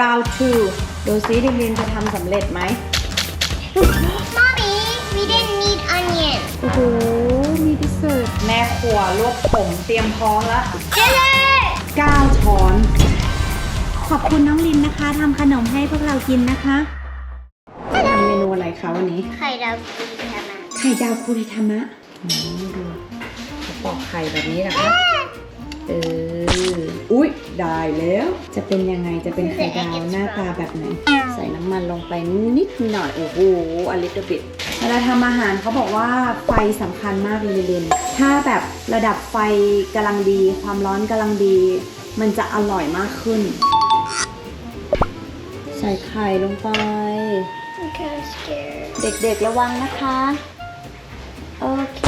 round two ดูซิดิลินจะทำสำเร็จไหม Mommy, we didn't need onion. โอ้โห มีดิเซอร์แม่ครัวลวกผมเตรียมพร้อมแล้ว Dessert! 9ช้อน ขอบคุณน้องลินนะคะทำขนมให้พวกเรากินนะคะทำเมนูอะไรคะวันนี้ ไข่ดาวกุลิทามาไข่ดาวคูริทามะอืมดูเขาปอกไข่แบบนี้นะคะ เออ อุ๊ย ได้แล้ว จะเป็นยังไง จะเป็นไข่ดาวหน้าตาแบบไหน ใส่น้ำมันลงไปนิดหน่อย โอ้โหอลิตบิดเวลาทำอาหารเขาบอกว่าไฟสำคัญมากเลยลินถ้าแบบระดับไฟกำลังดี ความร้อนกำลังดี มันจะอร่อยมากขึ้น ใส่ไข่ลงไป เด็กๆระวังนะคะ โอเค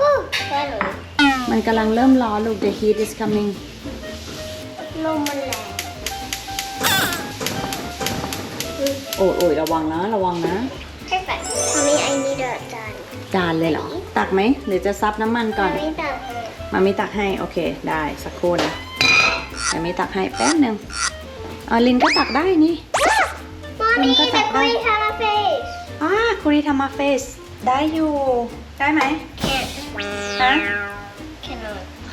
Woo! Finally. มันกำลังเริ่มร้อนลูก the heat is coming ลมมันแรงโอ้ยโอ้ยระวังนะ ระวังนะ Perfect. Mommy, I need a done. จานเลยเหรอ ตักไหม หรือจะซับน้ำมันก่อน Mommy, done. มามีตักให้ โอเค ได้สักครู่นะมามีตักให้แป๊บหนึ่งอ่าลินก็ตักได้นี่ Mommy, Mình có the tập đây. green have a face. อ่าคุริทามาเฟสได้อยู่ ได้ไหม Can't. ฮะ Cannot.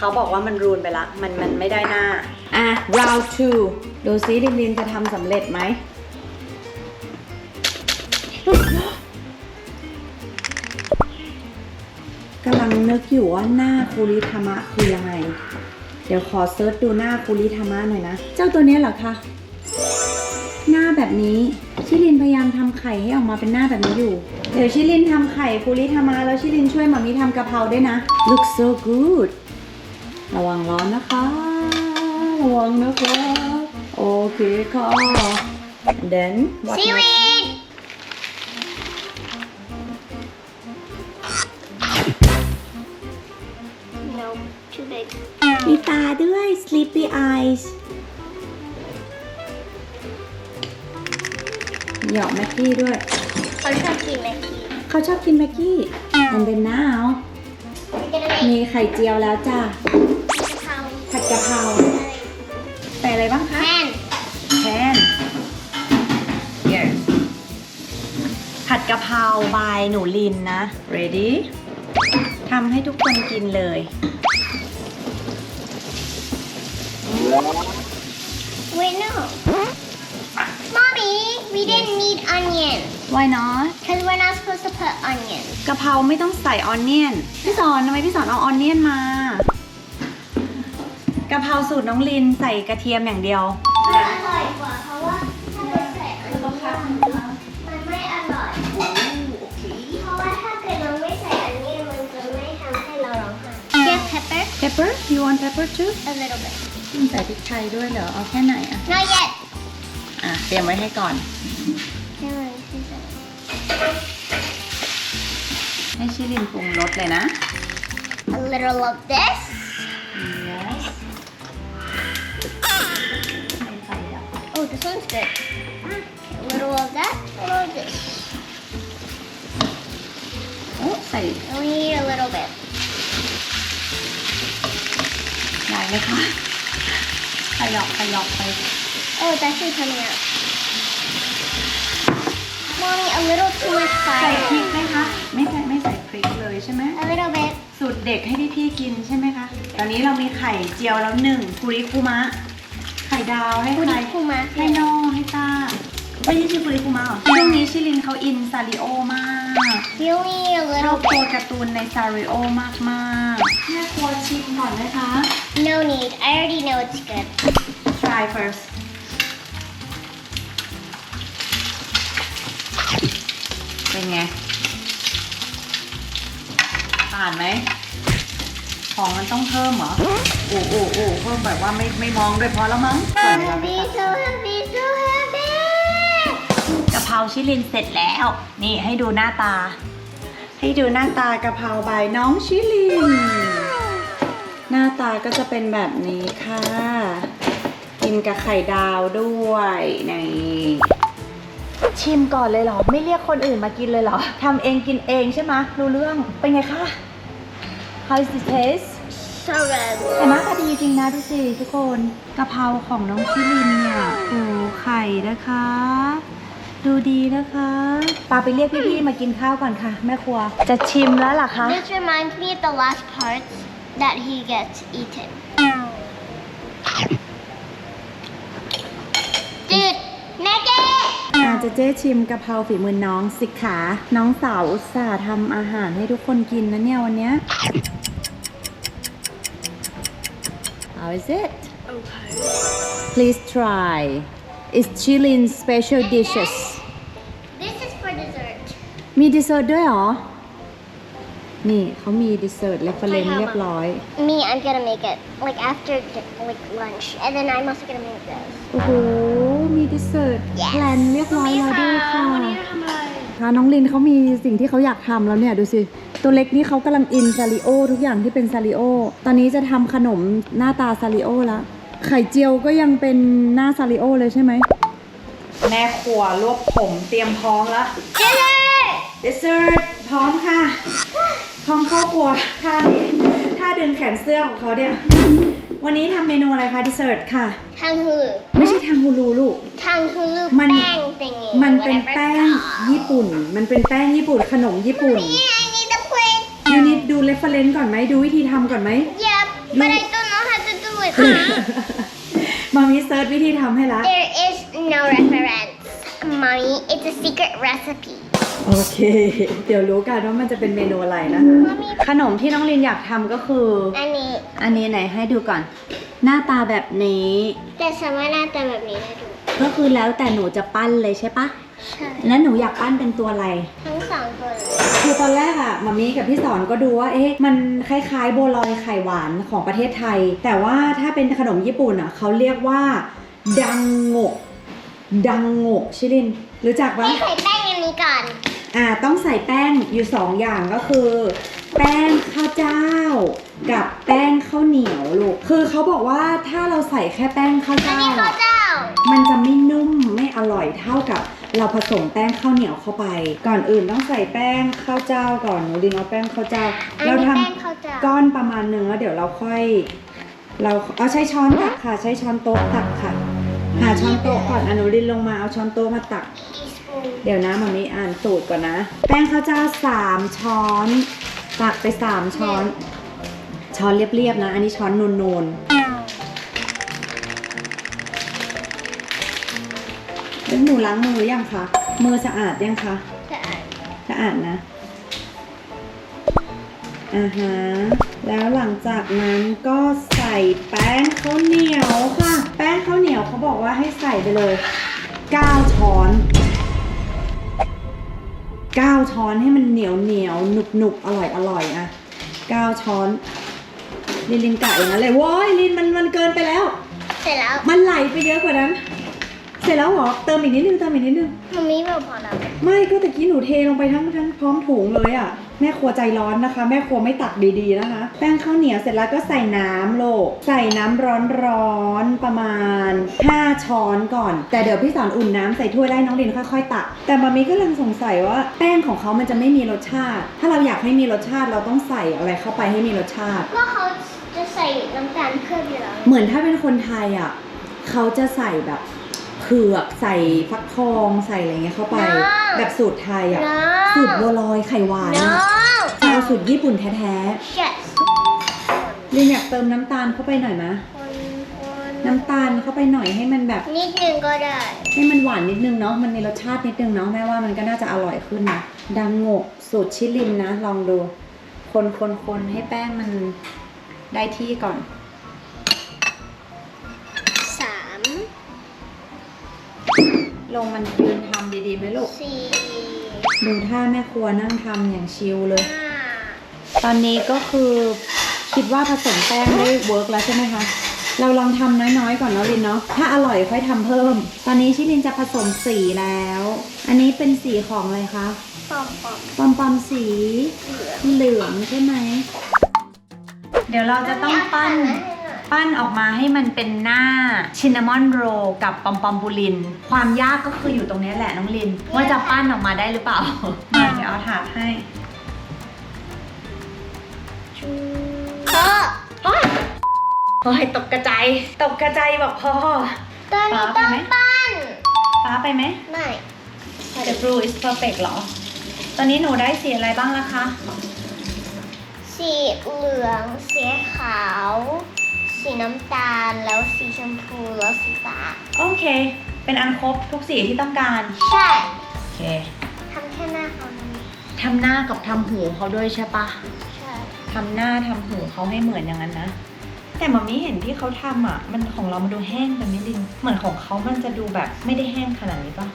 เขาบอกว่ามันรูนไปละ มันมันไม่ได้หน้า อะ round two ดูซิลินลินจะทำสำเร็จไหม กำลังนึกอยู่ว่าหน้าคูริธรรมะคือยังไง เดี๋ยวขอเซิร์ชดูหน้าคูริธรรมะหน่อยนะ เจ้าตัวเนี้ยเหรอคะ หน้าแบบนี้ชิลินพยายามทำไข่ให้ออกมาเป็นหน้าแบบนี้อยู่ เดี๋ยวชิลินทำไข่คูริธรรมะแล้วชิลินช่วยหมามีทำกะเพราด้วยนะ look so good ระวังร้อนนะคะ ระวังนะคะ โอเคค่ะ And then what next? Seaweed! No, too big. มีตาด้วย sleepy eyes หยอกแม็กกี้ด้วย เขาชอบกินแม็กกี้เขาชอบกินแม็กกี้ and then now จะได้มีไข่เจียวแล้วจ้าทำ ผัดกะเพราใส่อะไรบ้างแทคะนแทน yes ผัดกะเพราบายหนูลินนะ ready ทำให้ทุกคนกินเลย Wait, no. Mommy, we didn't need onion. why not Because we're not supposed to put onion. กะเพราไม่ต้องใส่ออนเนียน พี่สอนทำไมพี่สอนเอาออนเนียนมา กะเพราสูตรน้องลินใส่กระเทียมอย่างเดียว อร่อยกว่าเพราะว่าถ้าเราใส่อันนี้มันไม่อร่อยเพราะว่าถ้าเกิดเราไม่ใส่อันนี้มันจะไม่ทำให้เราร้องไห้ Yes, pepper. pepper you want pepper too A little bit. ใส่พริกไทยด้วยเหรอเอาแค่ไหนอะ Not yet. อะเตรียมไว้ให้ก่อนให้ชิลินปรุงรสเลยนะ A little of this. Oh, this one's good. A little of that. A little of this. โอ้ใส่ And we need a little bit. ได้เลยค่ะขยอกขยอกไป Oh, it's actually coming out. Mommy, a little too much ใส่พริก fire. ไหมคะ ไม่ใส่ไม่ใส่พริกเลยใช่ไหม A little bit. สูตรเด็กให้พี่ๆกินใช่ไหมคะ ตอนนี้เรามีไข่เจียวแล้วหนึ่งคุริคุมะไข่ ดาวให้ใคร Kurikuma. ให้น้องให้ตาไม่ใช่ชื่อคุริคุมะหรอช่วงนี้ชิลินเขาอินซาริโอมาก We only need a ชอบ little ตัว bit. การ์ตูนในซาริโอมากมากๆแม่ครัวชิมก่อนไหมคะ No need. I already know it's good. try first เป็นไงผ่านไหม ของมันต้องเพิ่มเหรอ โอ้โอ้โอ้เพิ่มแบบว่าไม่ไม่มองด้วยพอแล้วมั้ง Happy, so happy, so happy. กะเพราชิลินเสร็จแล้ว นี่ให้ดูหน้าตา ให้ดูหน้าตากะเพราใบายน้องชิลิน หน้าตาก็จะเป็นแบบนี้ค่ะ กินกับไข่ดาวด้วยนี่ชิมก่อนเลยเหรอ ไม่เรียกคนอื่นมากินเลยเหรอทำเองกินเองใช่ไหมรู้เรื่องเป็นไงคะ How is the taste so good แต่หน้าตาดีจริงนะดูสิทุกคนกะเพราของน้องชิลินเนี่ยโอ้ไข่นะคะ ดูดีนะคะปาไปเรียกพี่ๆมากินข้าวก่อนค่ะ แม่ครัว จะชิมแล้วล่ะคะ This reminds me of the last part that he gets eaten. Dude, make it! อาจจะเจ๊ชิมกะเพราฝีมือน้องสิขา น้องสาวอุตส่าห์ทำอาหารให้ทุกคนกินนะเนี่ยวันเนี้ย How is it? Okay. Please try. It's Chilean special dishes. This is for dessert. มีดิเซอร์ด้วยเหรอ นี่เขามีดิเซอร์เรฟเฟรนใช่ค่ะเรียบร้อย Me, I'm gonna make it like after like lunch, and then I'm also gonna make this. โอ้โห มีดิเซอร์ Yes แพลนเรียบร้อยแล้วด้วยค่ะวันนี้เราทำอะไร ค่ะน้องลินเขามีสิ่งที่เขาอยากทำแล้วเนี่ยดูสิ ตัวเล็กนี่เขากำลังอินซาริโอทุกอย่างที่เป็นซาริโอ ตอนนี้จะทำขนมหน้าตาซาริโอแล้วไข่เจียวก็ยังเป็นหน้าซาริโอเลยใช่ไหม แม่ครัวรวบผมเตรียมพร้อมแล้ว Dessert! ดิเซอร์พร้อมค่ะ พร้อมเข้าครัวท่านี้ท่าดึงแขนเสื้อของเขาเนี่ย วันนี้ทำเมนูอะไรคะดิเซอร์ค่ะ Tang hulu. ไม่ใช่ทางฮูลูลูก Tang hulu Man- bang thingy. มันเป็น whatever แป้ it's ง called. ญี่ปุ่น มันเป็นแป้งญี่ปุ่นขนมญี่ปุ่น Yeah, I need the plate. ยูนิตดูเรฟเฟรนซ์ก่อนไหมดูวิธีทำก่อนไหม Yep, but You- I don't know how to do it. Huh? มามีเซิร์ชวิธีทำให้ละ there is no reference. Mommy, it's a secret recipe. โอเค เดี๋ยวรู้กันว่ามันจะเป็นเมนูอะไรนะคะขนมที่น้องลินอยากทำก็คืออันนี้อันนี้ไหนให้ดูก่อน หน้าตาแบบนี้ แต่สามารถหน้าตาแบบนี้ได้ดูก็คือแล้วแต่หนูจะปั้นเลยใช่ปะ ใช่แล้วหนูอยากปั้นเป็นตัวอะไร ทั้งสองตัวเลยคือตอนแรกอะมามีกับพี่สอนก็ดูว่า เอ๊ะ มันคล้ายๆโบวลอยไข่หวานของประเทศไทย แต่ว่าถ้าเป็นขนมญี่ปุ่นอะเขาเรียกว่า ดังโงะดังโงะชิลิน รู้จักปะ ให้ใส่แป้งอันนี้ก่อน อ่าต้องใส่แป้งอยู่สองอย่างก็คือ แป้งข้าวเจ้า กับแป้งข้าวเหนียวลูกคือเขาบอกว่าถ้าเราใส่แค่แป้งข้าวอันเจ้านี้ข้าวอะเจ้า มันจะไม่นุ่มไม่อร่อยเท่ากับ เราผสมแป้งข้าวเหนียวเข้าไป ก่อนอื่นต้องใส่แป้งข้าวเจ้าก่อนหนูดินเอาแป้งข้าวเจ้า อันเรานี้ทำแป้งข้าวเจ้าก้อนประมาณหนึ่งแล้วเดี๋ยวเราค่อย เราเอาใช้ช้อนตักค่ะ ใช้ช้อนโต๊ะตักค่ะ หาช้อนโต๊ะก่อนอะหนูดินลงมาเอาช้อนโต๊ะมาตัก teaspoon เดี๋ยวนะมามีอ่านสูตรก่อนนะ แป้งข้าวเจ้าสามช้อนตักไปสามช้อน ช้อนเรียบๆนะ อันนี้ช้อนนูน แล้วหนูล้างมือยังคะ มือสะอาดยังคะ สะอาดสะอาดนะ อ่าฮะ แล้วหลังจากนั้นก็ใส่แป้งข้าวเหนียวค่ะ แป้งข้าวเหนียวเขาบอกว่าให้ใส่ไปเลย9ช้อน9ช้อนให้มันเหนียวเหนียวหนุบหนุบอร่อยอร่อยอะ9ช้อนลินลินกะอย่างนั้นเลยโว้ยลินมันมันเกินไปแล้ว เสร็จแล้ว มันไหลไปเยอะกว่านั้นเส ร็จแล้วเหรอ เติมอีกนิดนึง เติมอีกนิดนึง มันมีแบบพอแล้วไม่ก็ตะกี้หนูเทลงไปทั้งทั้งพร้อมถุงเลยอะ่ะ แม่ครัวใจร้อนนะคะ แม่ครัวไม่ตักดีๆนะคะ แป้งข้าวเหนียวเสร็จแล้วก็ใส่น้ำโลก ใส่น้ำร้อนๆประมาณ 5 ช้อนก่อน แต่เดี๋ยวพี่สอนอุ่นน้ำใส่ถ้วยได้น้องลินค่อยๆตัก แต่มามีก็ลังสงสัยว่าแป้งของเขามันจะไม่มีรสชาติ ถ้าเราอยากให้มีรสชาติเราต้องใส่อะไรเข้าไปให้มีรสชาติ ก็เขาจะใส่น้ำตาลเคลือบอยู่แล้ว เหมือนถ้าเป็นคนไทยอะเขาจะใส่แบบ เผือกใส่ฟักทองใส่อะไรเงี้ยเข้าไป แบบสูตรไทยอะ No สูตรบัวลอยไข่หวาน no อะจะเอาสูตรญี่ปุ่นแท้ yes ๆลินอยากเติมน้ำตาลเข้าไปหน่อยมะคนคนน้ำตาลเข้าไปหน่อยให้มันแบบ นิดนึงก็ได้ ให้มันหวานนิดนึงเนาะมันมีรสชาตินิดนึงเนาะแม่ว่ามันก็น่าจะอร่อยขึ้นนะดังโงะสูตรชิลินนะ ลองดู คนคนคนให้แป้งมันได้ที่ก่อน ลงมันยืนทำดีๆไหมลูก สี่ดูท่าแม่ครัวนั่งทำอย่างชิลเลย ห้าตอนนี้ก็คือคิดว่าผสมแป้งได้เวิร์กแล้วใช่ไหมคะ เราลองทำน้อยๆก่อนเนาะลินเนาะ ถ้าอร่อยค่อยทำเพิ่ม ตอนนี้ชิลินจะผสมสีแล้ว อันนี้เป็นสีของอะไรคะ ปอมปอมปอมปอมสี เหลืองเหลืองใช่ไหม เดี๋ยวเราจะต้องปั้น ปั้นออกมาให้มันเป็นหน้าชินนามอนโรกับปอมปอมบูลิน ความยากก็คืออยู่ตรงนี้แหละน้องลิน ว่าจะปั้นออกมาได้หรือเปล่ามาเดี๋ยวเอาถาดให้ก็เฮ้ยโอ้ยตกกระจายตกกระจายบอกพ่อตอนนี้ต้องปั้นฟ้าไปไหมไม่ The blue is perfect เหรอ ตอนนี้หนูได้สีอะไรบ้างล่ะคะ สีเหลือง สีขาว สีน้ำตาลแล้วสีชมพูแล้วสีฟ้า โอเค เป็นอันครบทุกสีที่ต้องการ ใช่โอเคทำแค่หน้าเขาทำไมทำหน้ากับทำหูเขาด้วยใช่ปะใช่ทำหน้าทำหูเขาให้เหมือนอย่างนั้นนะ แต่มามีเห็นที่เขาทำอะ มันของเรามันดูแห้งไปนิดนึงเหมือนของเขามันจะดูแบบไม่ได้แห้งขนาดนี้ปะ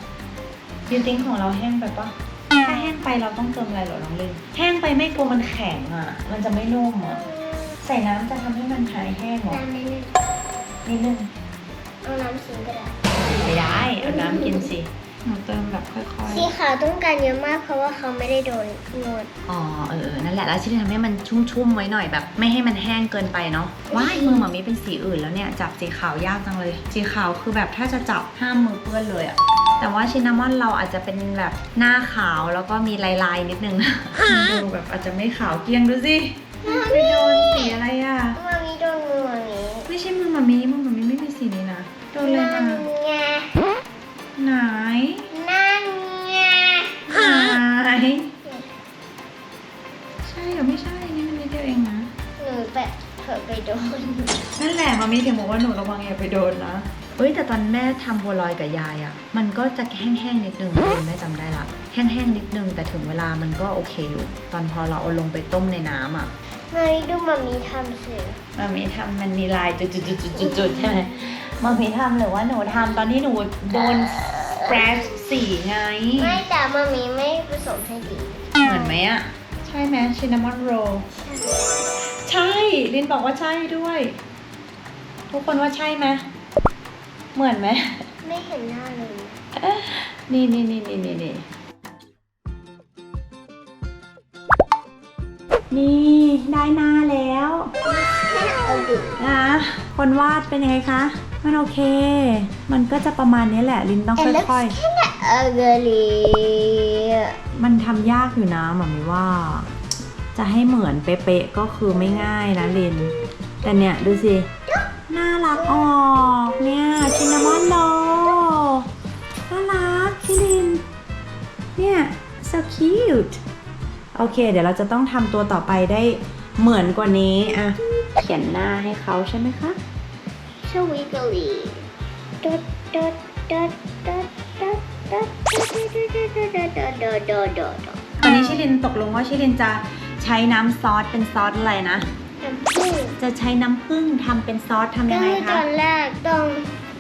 ยูทิงของเราแห้งไปปะถ้าแห้งไปเราต้องเติมอะไรเหรอน้องลินแห้งไปไม่กลัวมันแข็งอะ มันจะไม่นุ่มอะ ใส่น้ำจะทำให้มันหายแห้งเหรอน้ำนิดนึงนิดนึงเอาน้ำสิงก็ได้ไม่ได้เอาน้ำกินสิหนูเติมแบบค่อยสีขาวต้องการเยอะมากเพราะว่าเขาไม่ได้โดนนวดๆอ๋อเออนั่นแหละแล้วที่ทำให้มันชุ่มๆไว้หน่อยแบบ ไม่ให้มันแห้งเกินไปเนาะว้ายมือหมามีเป็นสีอื่นแล้วเนี่ยจับสีขาวยากจังเลย สีขาวคือแบบถ้าจะจับห้ามมือเปื้อนเลยอะแต่ว่าชินนามอนเราอาจจะเป็นแบบหน้าขาวแล้วก็มีลายๆนิดนึงดูแบบอาจจะไม่ขาวเกลี้ยงดูสิไปโดน เอ้ยแต่ตอนแม่ทำบัวลอยกับยายอะ่ะ มันก็จะแห้งๆนิดนึงคุณแม่จำได้ละ แห้งๆนิดนึงแต่ถึงเวลามันก็โอเคอยู่ ตอนพอเราเอาลงไปต้มในน้ำอะ่ะมามีดูมามีทำสิมามีทำมันมีลายจุดๆๆๆๆใช่ไหมมามีทำหรือว่าหนูทำตอนที่หนูโดนแฟรชสีไง ไม่แต่มามีไม่ผสมให้ดีเหมือนไหมอะใช่ไหมชินนามอนโรลใช่ลินบอกว่าใช่ด้วย ทุกคนว่าใช่ไหม เหมือนไหม ไม่เห็นหน้าเลยนี่นี่นี่นี่นี่นี่นี่ได้หน้าแล้วเอาดูนะคนวาดเป็นยังไงคะมันโอเค มันก็จะประมาณนี้แหละลินต้องค่อยเออเกลีๆ มันทำยากอยู่นะหมามีว่า จะให้เหมือนเป๊ะๆก็คือไม่ง่ายนะลิน แต่เนี่ยดูสิน่า รักออกเนี่ยชินนามอนโลน่ารักพี่ลิน เนี่ย so cute โอเค เดี๋ยวเราจะต้องทำตัวต่อไปได้เหมือนกว่านี้อะเขียนหน้าให้เขาใช่ไหมคะชวิกลีดดดดดดดดดดดดดดดดดดตอนนี้ชิลินตกลงว่าชิลินจะใช้น้ำซอสเป็นซอสอะไรนะน้ำผึ้ง จะใช้น้ำผึ้งทำเป็นซอสทำยังไงก็ตคะอนแรกต้อง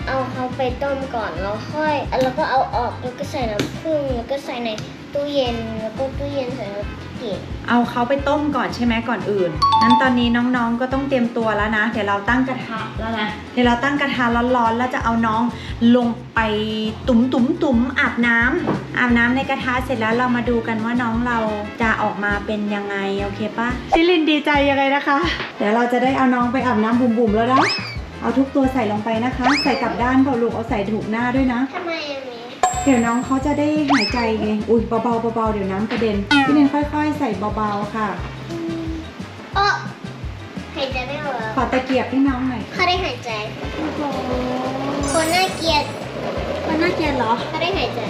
เอาเขาไปต้มก่อนแล้วค่อยแล้วก็เอาออกแล้วก็ใส่น้ำผึ้งแล้วก็ใส่ในตู้เย็นแล้วก็ตู้เย็นใส่น้ำ กินเอาเขาไปต้มก่อนใช่ไหมก่อนอื่น นั้นตอนนี้น้องๆก็ต้องเตรียมตัวแล้วนะ เดี๋ยวเราตั้งกระทะแล้วนะ เดี๋ยวเราตั้งกระทะร้อนๆแล้วจะเอาน้องลงไปตุ๋มตุ๋มตุ๋มอาบน้ำอาบน้ำในกระทะเสร็จแล้วเรามาดูกันว่าน้องเราจะออกมาเป็นยังไงโอเคปะชิลินดีใจยังไงนะคะ เดี๋ยวเราจะได้เอาน้องไปอาบน้ำบุ๋มๆแล้วนะ เอาทุกตัวใส่ลงไปนะคะ ใส่กลับด้านเปล่าลูกเอาใส่ถูกหน้าด้วยนะทำไม เดี๋ยวน้องเขาจะได้หายใจไง อุ้ยเบาๆเบาๆเดี๋ยวน้ำกระเด็น พี่เนนค่อย ๆ ใส่เบาๆค่ะ โอ้หายใจไม่ออกขอตะเกียบให้น้องหน่อยเขาได้หายใจ คนน่าเกลียดมันน่าเกลียดเหรอเขาได้หายใจ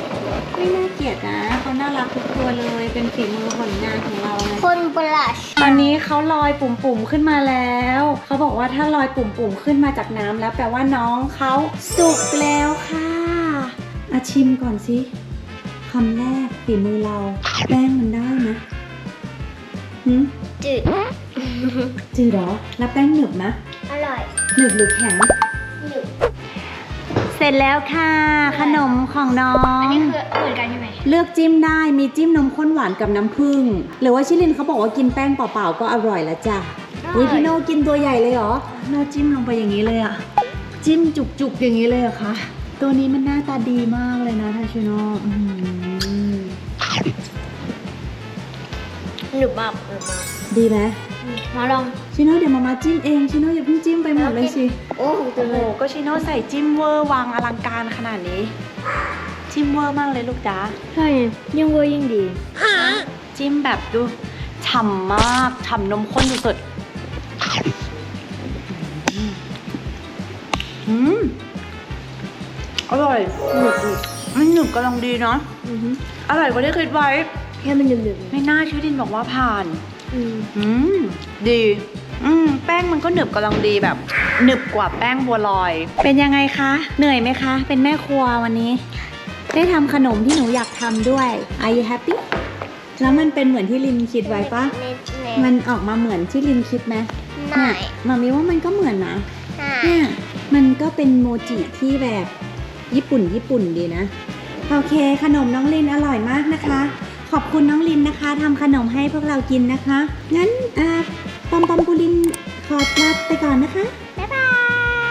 ไม่น่าเกลียดนะเขาน่ารักทุกตัวเลย เป็นฝีมือผลงานของเราไงคนบลัชตอนนี้เขาลอยปุ่มๆขึ้นมาแล้ว เขาบอกว่าถ้าลอยปุ่มๆขึ้นมาจากน้ำแล้วแปลว่าน้องเขาสุกแล้วค่ะ อาชิมก่อนสิคำแรกฝีมือเรา แป้งมันได้ไหมหืมจืด จืดเหรอ แล้วแป้งหนึบนะอร่อย หนึบหรือแข็ง หนึบ เสร็จแล้วค่ะ ขนมของน้อง อันนี้คือเหมือนกันใช่ไหม เลือกจิ้มได้ มีจิ้มนมข้นหวานกับน้ำผึ้ง หรือว่าชิลินเขาบอกว่ากินแป้งเปล่าๆก็อร่อยแล้วจ้ะอุ้ยพี่โนกินตัวใหญ่เลยเหรอ โนจิ้มลงไปอย่างนี้เลยอะจิ้มจุกๆอย่างนี้เลยเหรอะคะ ตัวนี้มันหน้าตาดีมากเลยนะทาชิโนอื้อหือหนึบมากหนึบมากดีไหมมาลอง ชิโนเดี๋ยวมามาจิ้มเอง ชิโนอย่าเพิ่งจิ้มไปหมดเลยสิ โอ้โหโอ้โหก็ชิโนใส่จิ้มเวอร์วางอลังการขนาดนี้ จิ้มเวอร์มากเลยลูกจ๋าใช่ยิ่งเวอร์ยิ่งดี จิ้มแบบดูฉ่ำมากฉ่ำนมข้นสุดๆอืม อร่อยหนึบดิมันหนึบกำลังดีเนาะอือฮึอร่อยกว่าที่คิดไว้ แค่มันหนึบหนึบไม่น่าชื่อดินบอกว่าผ่านอืมอืม ดี อืม แป้งมันก็หนึบกำลังดีแบบหนึบกว่าแป้งบัวลอย เป็นยังไงคะ เหนื่อยไหมคะ เป็นแม่ครัววันนี้ ได้ทำขนมที่หนูอยากทำด้วย Are you happy แล้วมันเป็นเหมือนที่ลินคิดไว้ปะเน็ตเน็ตมันออกมาเหมือนที่ลินคิดไหมไม่มามีว่ามันก็เหมือนนะเนี่ยมันก็เป็นโมจิที่แบบ ญี่ปุ่นญี่ปุ่นดีนะ โอเค ขนมน้องลินอร่อยมากนะคะ ขอบคุณน้องลินนะคะทำขนมให้พวกเรากินนะคะ งั้นอ่าปอมปอมปูลินขอลาไปก่อนนะคะ บ๊ายบา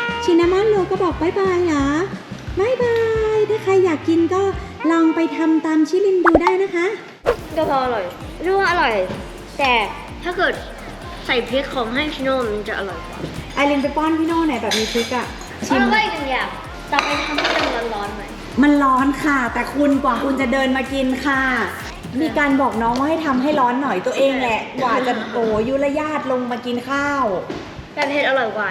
ย ชินามอนโลก็บอกบายบายเหรอบายบาย ถ้าใครอยากกินก็ลองไปทำตามชิลินดูได้นะคะกะเพราอร่อยเรียกว่าอร่อย แต่ถ้าเกิดใส่พริกของให้ชิโน่มันจะอร่อยกว่าไอรินไปป้อนพี่โน่หน่อยแบบมีพริกอะชิม แล้วก็อีกหนึ่งอย่าง ต่อไปทำให้มันร้อนๆหน่อยมันร้อนค่ะ แต่คุณกว่าคุณจะเดินมากินค่ะ มีการบอกน้องว่าให้ทำให้ร้อนหน่อยตัวเองแหละ กว่าจะโอ้ยุรยาตลงมากินข้าว แต่เผ็ดอร่อยกว่า